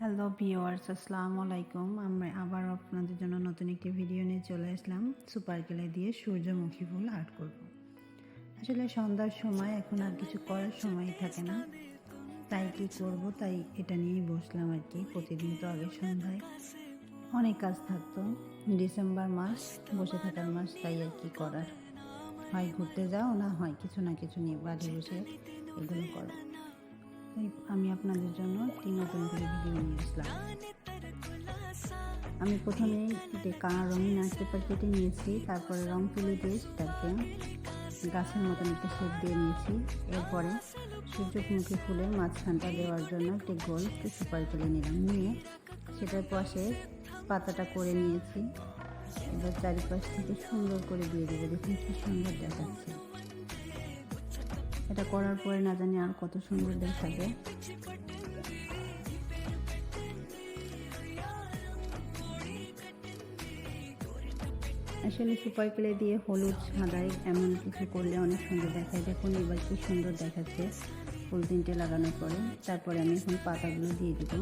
Hello viewers আসসালামু আলাইকুম। আমরা আবার আপনাদের জন্য নতুন একটি ভিডিও নিয়ে চলে আসলাম। সুপার কেলে দিয়ে সূর্যমুখী ফুল আর্ট করব। আসলে সন্ধ্যার সময় এখন আর কিছু করার সময় থাকে না। তাই কি করব, তাই এটা নিয়েই বসলাম আর কি। প্রতিদিন তো আগে সন্ধ্যায় অনেক কাজ থাকতো। ডিসেম্বর মাস, বসে থাকার মাস, তাই আর কি করার। হয় ঘুরতে যাও, না হয় কিছু না কিছু নিয়ে বাড়ি বসে এগুলো করো। আমি আপনাদের জন্য একটি নতুন করে ভিডিও নিয়ে আসলাম। আমি প্রথমে যে কাঁড়া রঙিন আর্ট পেপার কেটে নিয়েছি, তারপরে রং তুলে দিয়ে সেটাকে গাছের মতন একটা শেপ দিয়ে নিয়েছি। এরপরে সূর্যমুখী ফুলের মাঝখানটা দেওয়ার জন্য একটি গোল একটু সুপার করে নিলাম। নিয়ে সেটার পাশে পাতাটা করে নিয়েছি। এবার চারিপাশ থেকে সুন্দর করে দিয়ে দেবে। দেখুন কি সুন্দর দেখাচ্ছে। এটা করার পরে না জানি আর কত সুন্দর দেখাবে। আসলে সুপার ক্লে দিয়ে হলুদ, সাদাই এমন কিছু করলে অনেক সুন্দর দেখায়। দেখুন এবার কি সুন্দর দেখাচ্ছে ফুল তিনটে লাগানোর পরে। তারপরে আমি এখন পাতাগুলো দিয়ে দিব।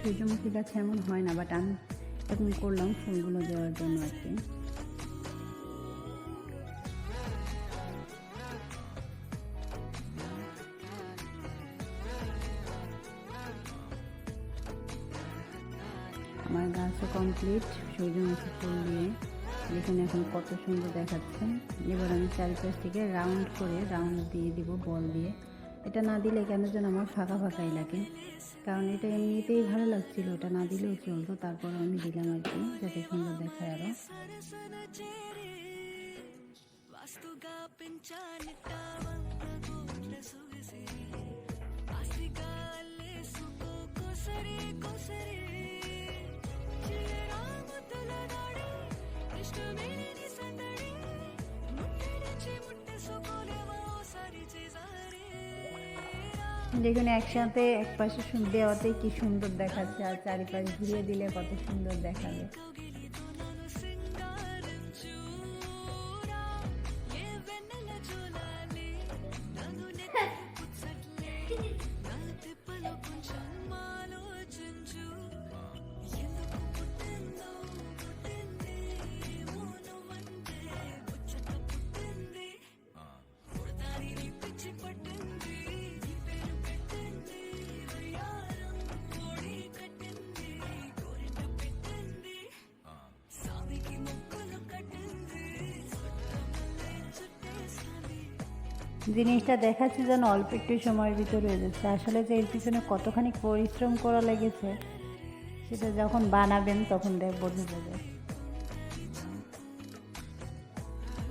সূর্যমুখী গাছে এমন হয় না বাট আমি এখন করলাম ফুলগুলো দেওয়ার জন্য আর কি। আমার গাছও কমপ্লিট সূর্যমুখী ফুল দিয়ে। দেখুন এখন কত সুন্দর দেখাচ্ছে। এবার আমি চারিপাশ থেকে রাউন্ড করে রাউন্ড দিয়ে দিব বল দিয়ে। এটা না দিলে কেন যেন আমার ফাঁকা ফাঁকাই লাগে। কারণ এটা এমনিতেই ভালো লাগছিল ওটা না দিলেও চলতো তারপর আমি দিলাম আর কি, যাতে সুন্দর দেখায় আরও। सरे को দেখুন, একসাথে এক পাশে দেওয়াতে কি সুন্দর দেখাচ্ছে, আর চারিপাশ ঘুরিয়ে দিলে কত সুন্দর দেখাবে। জিনিসটা দেখাচ্ছে যেন অল্প একটু সময়ের ভিতরে হয়ে যাচ্ছে। আসলে যে এর পিছনে কতখানি পরিশ্রম করা লেগেছে, সেটা যখন বানাবেন তখন দেখ বোঝা যাবে।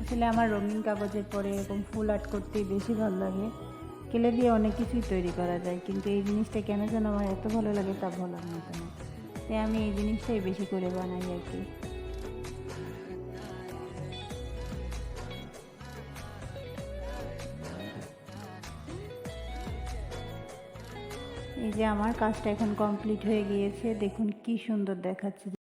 আসলে আমার রঙিন কাগজের পরে এরকম ফুল আর্ট করতেই বেশি ভালো লাগে। কেলে দিয়ে অনেক কিছুই তৈরি করা যায়, কিন্তু এই জিনিসটা কেন যেন আমার এত ভালো লাগে তা বলার মতো না। তাই আমি এই জিনিসটাই বেশি করে বানাই আর কি। এই যে আমার কাজটা এখন কমপ্লিট হয়ে গিয়েছে দেখুন কি সুন্দর দেখাচ্ছে।